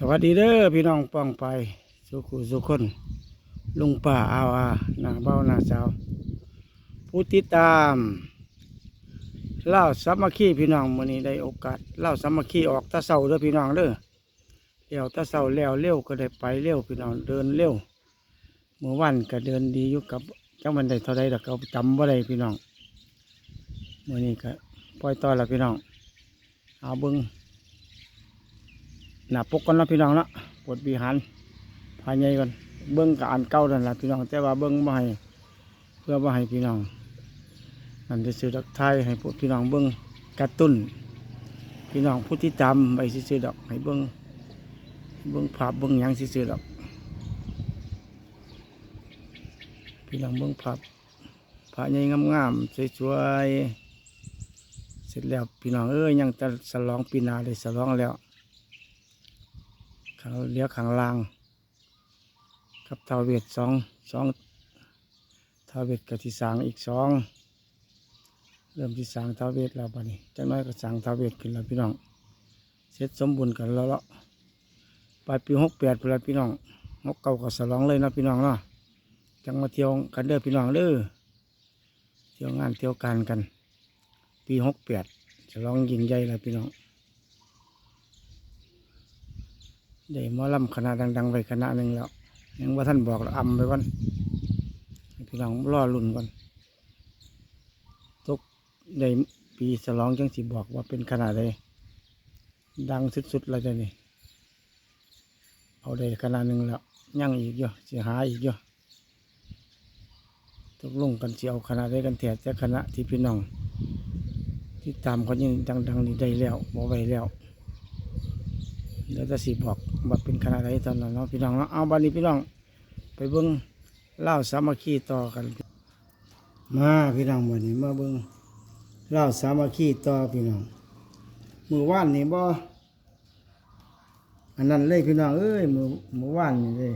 สวัสดีเด้อพี่น้องป้องไป สุขุสุคน ลุงป่าอาวาหนาเบ้าหนาสาวผู้ติดตามเล่าสามัคคีพี่น้องมื้อนี้ได้โอกาสเล่าสามัคคีออกตะเสาเด้อพี่น้องเด้อเลี้ยวตะเสาแล้วเร็วก็ได้ไปเร็วพี่น้องเดินเร็วเมื่อวันก็เดินดีอยู่กับจังมันได้เท่าใดดอกก็จำบ่ได้พี่น้องมื้อนี้ก็ปล่อยต่อแล้วพี่น้องเอาเบิ่ง หน้าปกกันเนาะพี่น้องเนาะปวดบีหันภายในก่อนเบิ้งกับอันเก่านั่นแหละพี่น้องแต่ว่าเบิ้งมาให้เพื่อมาให้พี่น้องนั่นจะซื้อดอกไทยให้พวกพี่น้องเบิ้งกระตุ้น พี่น้องผู้ที่จำไปซื้อดอกให้เบิ้งเบิ้งภาพเบิ้งยังซื้อดอก พี่น้องเบิ้งภาพภายในงามๆสวยๆเสร็จแล้วพี่น้องเอ้ยยังจะสลองปีนาเลยสลองแล้ว ขังเลี้ยวขังลาง กับทาวเวทสองสองทาวเวทกับที่สางอีกสองเริ่มที่สางทาวเวทแล้วบัดนี้จังน้อยก็สางทาวเวทขึ้นแล้วพี่น้องเสร็จสมบูรณ์กันแล้วละปลายปีหกแปดพลพี่น้องหกเก่ากับสลองเลยนะพี่น้องเนาะจังมาเที่ยวกันเด้อพี่น้องเด้อเที่ยวงานเที่ยวการกัน ปีหกแปดฉลองยิ่งใหญ่แล้วพี่น้อง ได้มอลำคณะดัง ๆ ไปคณะหนึ่งแล้วยังว่าท่านบอกเราอำไปก่อนพี่น้องรอลุ่นก่อนตกได้ปีสลองจังสิบอกว่าเป็นขนาดใดดังสุดๆแล้วจะนี่เอาได้ขนาดหนึ่งแล้วยังอีกอยู่สิหายอีกอยู่ตกลงกันสิเอาคณะได้กันแถแต่คณะที่พี่น้อง ที่ตามเขายังดังๆนี่ได้แล้วบอกไว้แล้ว เดี๋ยวจะสิบอกว่าเป็นขนาดไหนตอนนั้นเนาะพี่น้องเนาะเอาบันนี้พี่น้อง ไปเบิ้งเล่าสามัคคีต่อกัน มาพี่น้องวันนี้มาเบิ้งเล่าสามัคคีต่อพี่น้องมือว่านนี่บ่อันนั้นเลยพี่น้องเอ้ยมือมือว่านนี่เลย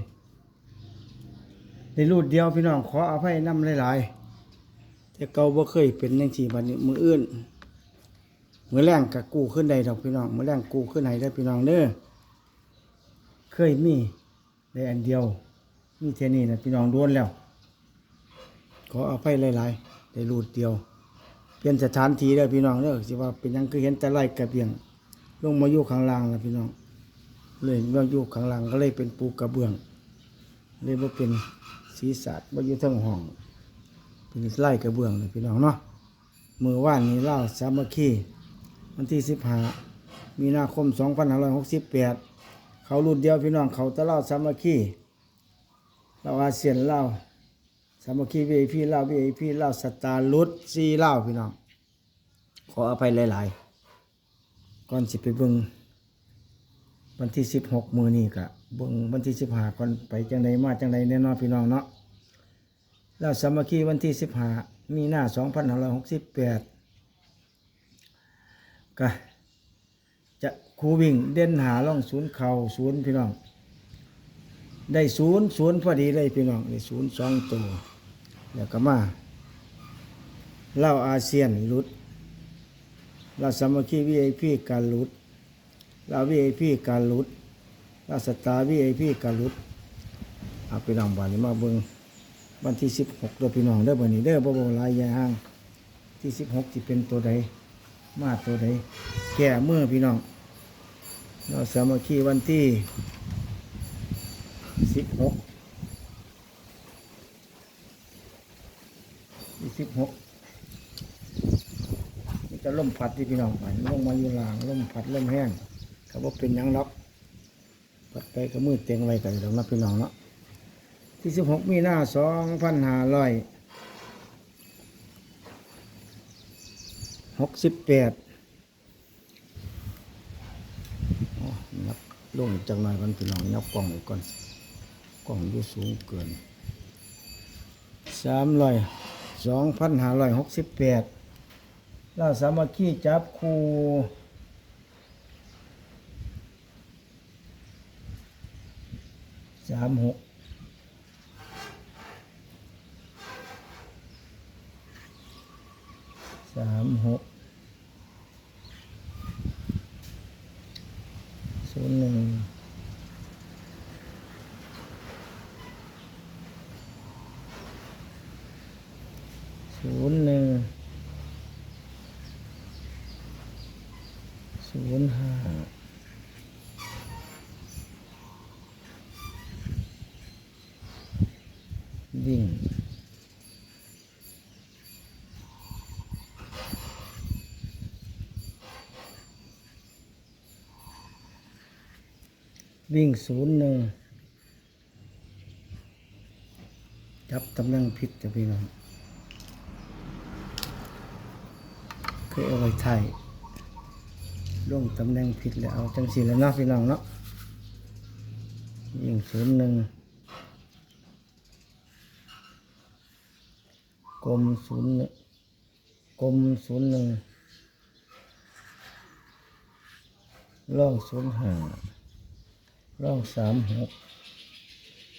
ในรูดเดียวพี่น้องขออภัยน้ำหลายๆแต่เก่าบ่เคยเป็นย่างที่บัดนี้มืออื่น มือแรงกับกู้ขึ้นใดดอกพี่น้องมือแรงกู้ขึ้นไหนได้พี่น้องเด้อเคยมีได้อันเดียว มีเทนี่นะพี่น้องโดนแล้ว ขอเอาไปหลายๆได้รูดเดียว เปลี่ยนสถานที่ได้พี่น้องเด้อสิว่าเป็นยังคือเห็นแต่ไร่กระเบียง ลงมาอยู่ข้างล่างแล้วพี่น้อง เลยมาอยู่ข้างล่างก็เลยเป็นปูกระเบื้อง เลยว่าเป็นศีรษะว่าอยู่ทั้งห้อง เป็นไร่กระเบื้องเลยพี่น้องเนาะมือว่านนี้เล่าสามัคคี วันที่สิบห้ามีนาคมสองพันห้าร้อยหกสิบแปดเขารุ่นเดียวพี่น้องเขาตะเล่าสามัคคีเราอาเซียนเล่าสามัคคีวีพี่เล่าวีพี่เล่าสตาร์ลุดซีเล่าพี่น้องขออภัยหลาย ๆ ก่อนสิไปเบิ่งวันที่สิบหกมือนี่กะเบิ่งวันที่สิบห้าก่อนไปจังใดมาจังใดแน่นอนพี่น้องเนาะแล้วสามัคคีวันที่สิบห้ามีหน้าสองพันห้าร้อยหกสิบแปด ก็จะคูวิ่งเด่นหาล่องศูนย์เข่าศูนย์พี่น้อง ได้ศูนย์ศูนย์พอดีเลยพี่น้องได้ศูนย์สองตัวแล้วก็มาเล่าอาเซียนหลุดเราสามัคคีวีไอพีการหลุดเราวีไอพีการหลุดเราสตาร์วีไอพีการหลุดเอาพี่น้องบ้านนี้มาเบิ่งวันที่สิบหกเด้อพี่น้องเด้อวันนี้เด้อบ่บ่ลายยางที่สิบหกที่เป็นตัวใด มาตัวใดแก่เมื่อพี่น้องเราสามัคคีวันที่สิบหกสิบหกนี่จะล่มพัดที่พี่น้องไปลงมาอยู่ลางล่มพัดล่มแห้งเขาบอกเป็นยังล็อกพัดไปก็มือเตียงไว้กันแล้วนะพี่น้องเนาะที่สิบหกมีหน้าสองพันห้าร้อย หกสิบแปดนับลงจังหน่อยก่อนพี่น้องนับกล่องอีกก่อน กล่องอยู่สูงเกินสามร้อยสองพันห้าร้อยหกสิบแปดเราสามัคคีจับคู่สามหกสามหก ศูนย์หนึ่ง ศูนย์หนึ่งศูนย์ห้าวิ่ง วิ่งศูนย์หนึ่งจับตำแหน่งผิดจะพี่น้องเคยเอาไว้ไทยลงตำแหน่งผิดแล้วเอาจังสีแล้วเนาะพี่น้องเนาะวิ่งศูนย์หนึ่งกลมศูนย์กลมศูนย์หนึ่งล่องศูนย์ห้า ร่องสามหก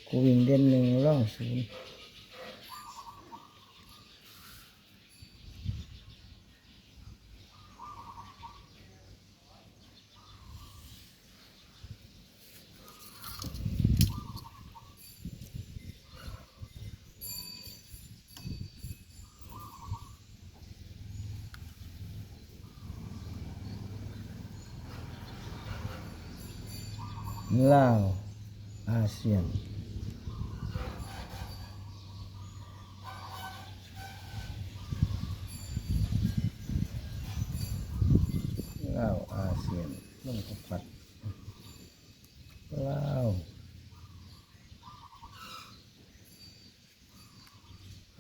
กูวิ่งเด่นหนึ่งร่องศูนย์ ลาวอาเซียน ลาวอาเซียนลงกับปัดลาว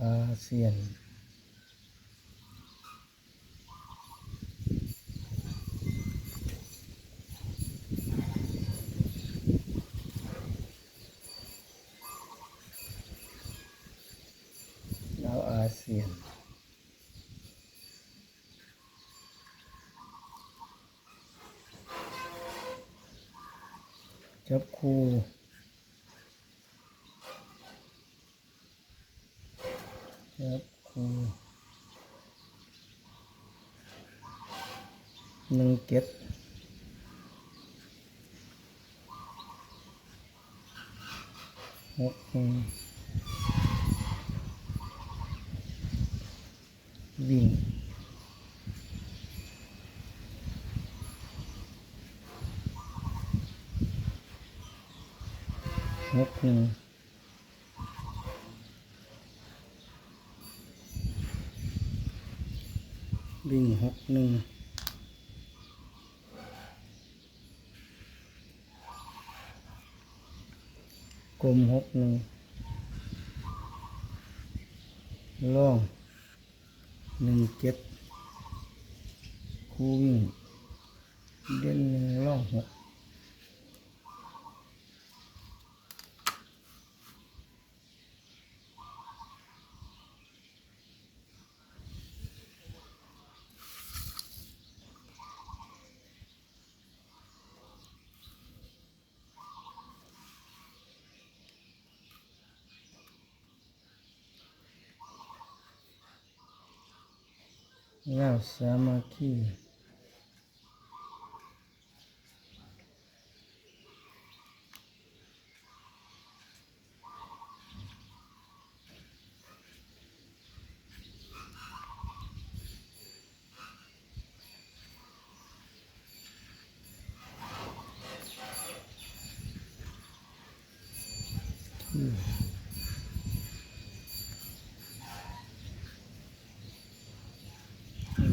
อาเซียน ลาวอาเซียน จับคู่จับคู่หนึ่งเจ็ดหกหนึ่งวิ่ง หนึ่งวิ่งหกหนึ่งกลมหกหนึ่งล่องหนึ่งเจ็ดคู่วิ่งเด่นหนึ่งล่องหก แล้วสามัคคี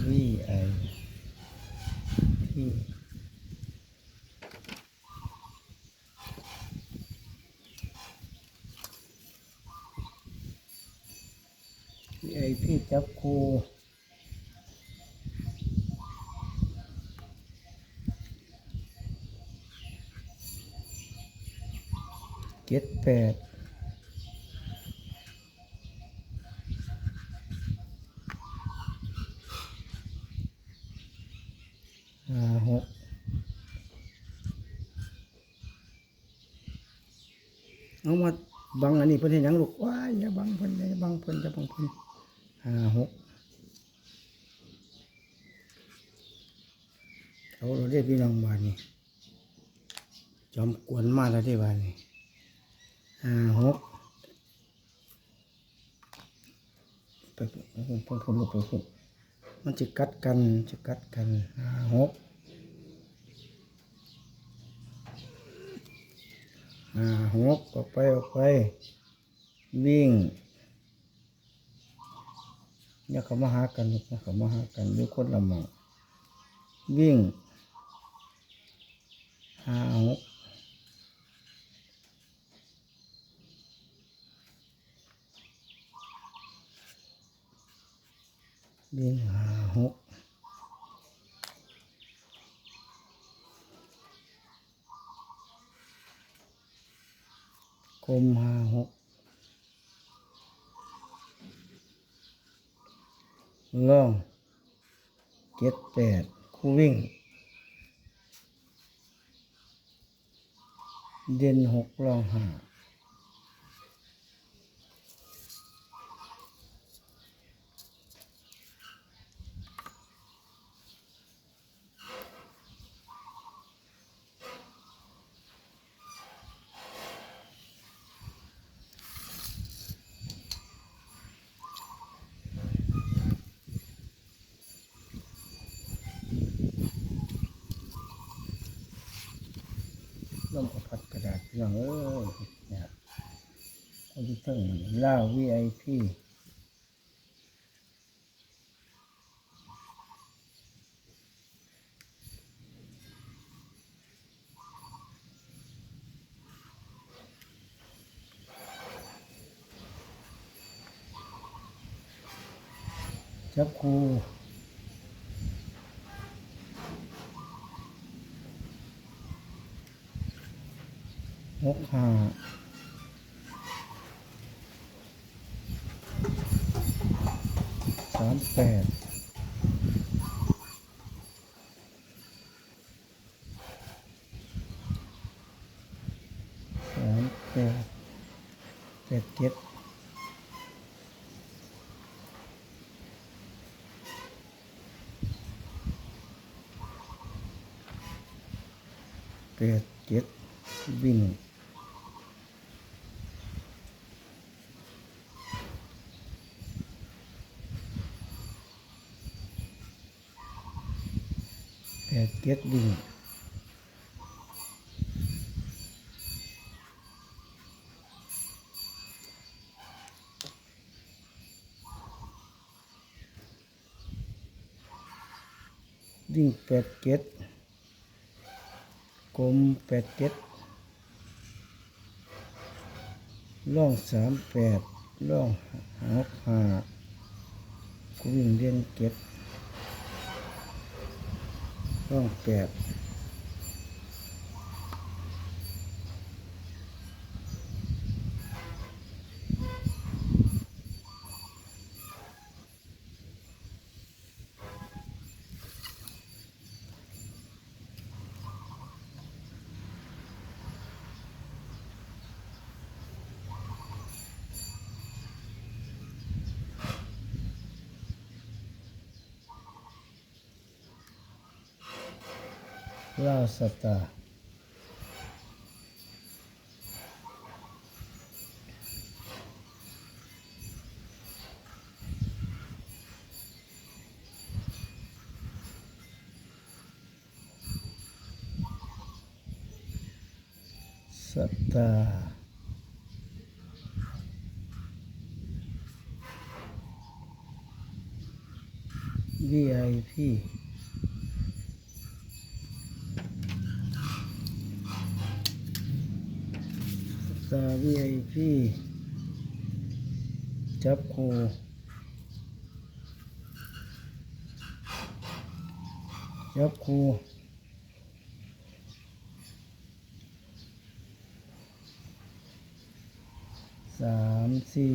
วีไอพีวีไอ พี่จับครูเจ็ดแปดห้าหกเอามาบังอันนี้เพิ่นเห็นยังลูกว้ายอย่าบังเพิ่นอย่าบังเพิ่นอย่าบังเพิ่น ห้าหกเอาเราได้พี่น้องบ้านนี้จอมกวนมาแล้วได้บ้านนี้ห้าหกพุ่นพุ่นพุ่นลูกไปพุ่นมันจะกัดกันจะกัดกันห้าหกห้าหกออกไปออกไปวิ่ง อย่าเขามาหากันลูกอย่าเขามาหากันด้วยคนละหมองวิ่งห้าหกวิ่งหาหกกลมหาหก ล่องเจ็ดแปดคู่วิ่ง เด่นหกล่องห้า ล่มกับพั อย่างเออคนที่เต้องเล่าวีไอพีครูหกห้า สามแปดสามแปดแปดเจ็ดแปดเจ็ดวิ่ง เจ็ดวิ่งวิ่งแปดเจ็ดกลมแปดเจ็ดล่องสามแปดล่องหกห้ากูวิ่งเรียนเจ็ด ต้องแปด ลาว ตาร์สตาร์ VIP สตาร์ VIP จับคูจับคูสามสี่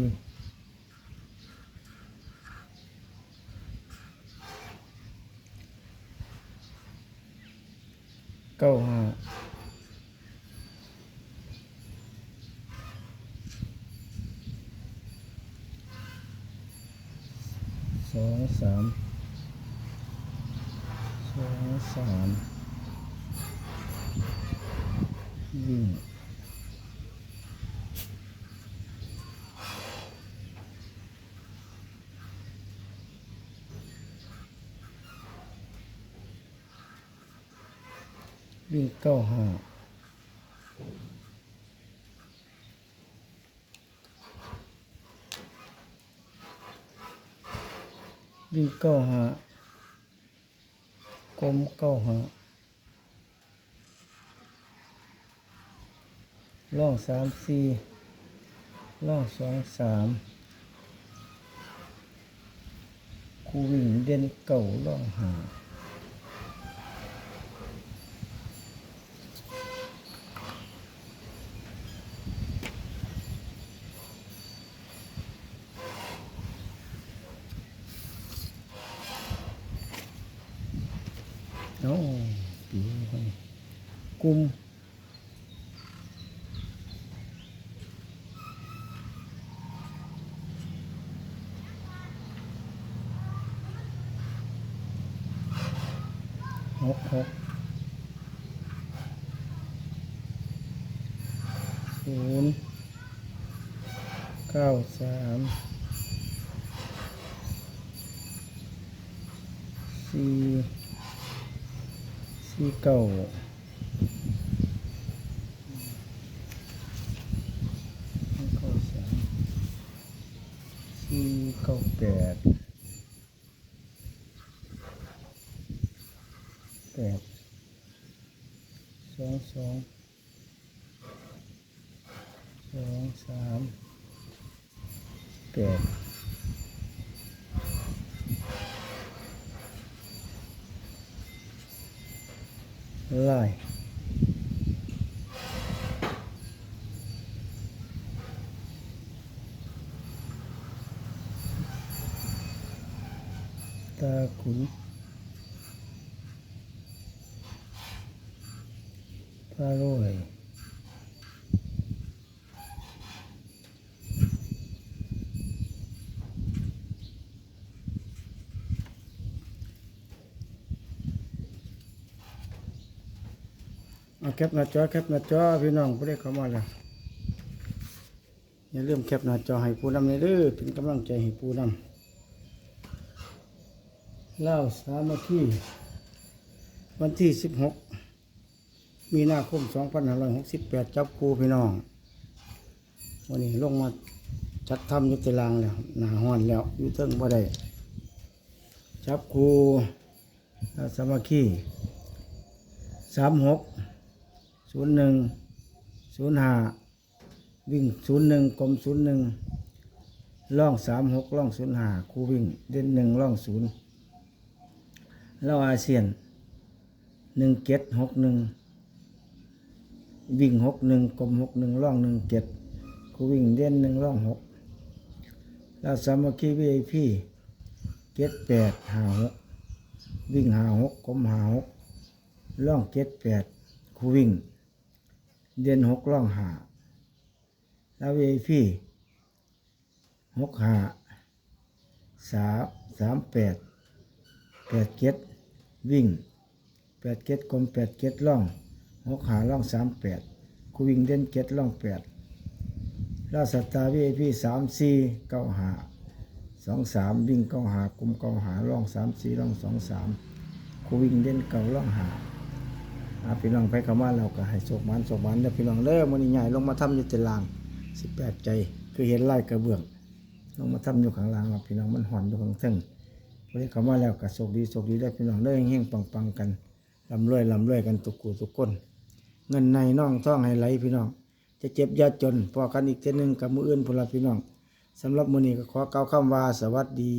เก้าห้า สองสามสองสามวิ่ง วิ่งเก้าห้าวิ่งเก้าห้ากลมเก้าห้าล่องสามสี่ล่องสองสามคูวิ่งเด่นเก่าล่องหาโอ้ปีคน กุมหกหกศูนย์เก้าสามสี่สี่เก้าเก้าสามสี่เก้าแปดแปดสองสองสองสามแปด ได้ตาขุนตาโรย แคปหน้าจอแคปหน้าจอพี่น้องผู้ได้เข้ามาแล้วอย่าลืมแคปหน้าจอให้ผู้นำในเด้อเป็นกำลังใจให้ผู้นำเล่าสามัคคีวันที่สิบหกมีนาคมสองพันห้าร้อยหกสิบแปดจับครูพี่น้องวันนี้ลงมาจัดทำยุติรางแล้วหนาห้อนแล้วอยู่เทิงบ่ได้จับครูสามัคคีสามหก ศูนย์หนึ่งศูนย์ห้าวิ่งศูนย์หนึ่งกลมศูนย์หนึ่งล่องสามหกล่องศูนย์ห้าคูวิ่งเด่นหนึ่งล่องศูนย์แล้วอาเซียนหนึ่งเจ็ดหกหนึ่งวิ่งหกหนึ่งกลมหกหนึ่งล่องหนึ่งเจ็ดคูวิ่งเด่นหนึ่งล่องหกแล้วสามัคคีวีไอพีเจ็ดแปดห้าหกวิ่งห้าหกกลมห้าหกล่องเจ็ดแปดคูวิ่ง เดือนหกล่องหาแล้ววีพีหกหาสามสามแปดแปดเจ็ดวิ่งแปดเจ็ดกลมแปดเจ็ดล่องหกหาล่องสามแปดคูวิ่งเดือนเจ็ดล่องแปดแล้วสตาร์วีพีสามสี่เก้าหาสองสามวิ่งเก้าหากลุมเก้าหาล่องสามสี่ล่องสองสามคูวิ่งเด่นเก้าล่องหา พี่น้องไปเข้ามาเราก็ให้โศกมันโศกมันเด้อพี่น้องเด้อมื้อนี้ใหญ่ลงมาทำอยู่ตาราง18ใจ คือเห็นไล่กระเบื้องลงมาทำอยู่ข้างล่างพี่น้องมันห่อนอยู่ข้างเทึงพอได้เข้ามาแล้วก็โชคดีโชคดีได้พี่น้องเด้อเฮงๆปังๆกันร่ำรวยร่ำรวยกันทุกกูทุกคนเงินในน่องท่องให้ไหลพี่น้อง จะเจ็บยาจนพอกันอีกเท่นึงกับมืออื่นพลพี่น้องสำหรับมือนี้ก็ขอเกล่าวคำว่าสวัสดี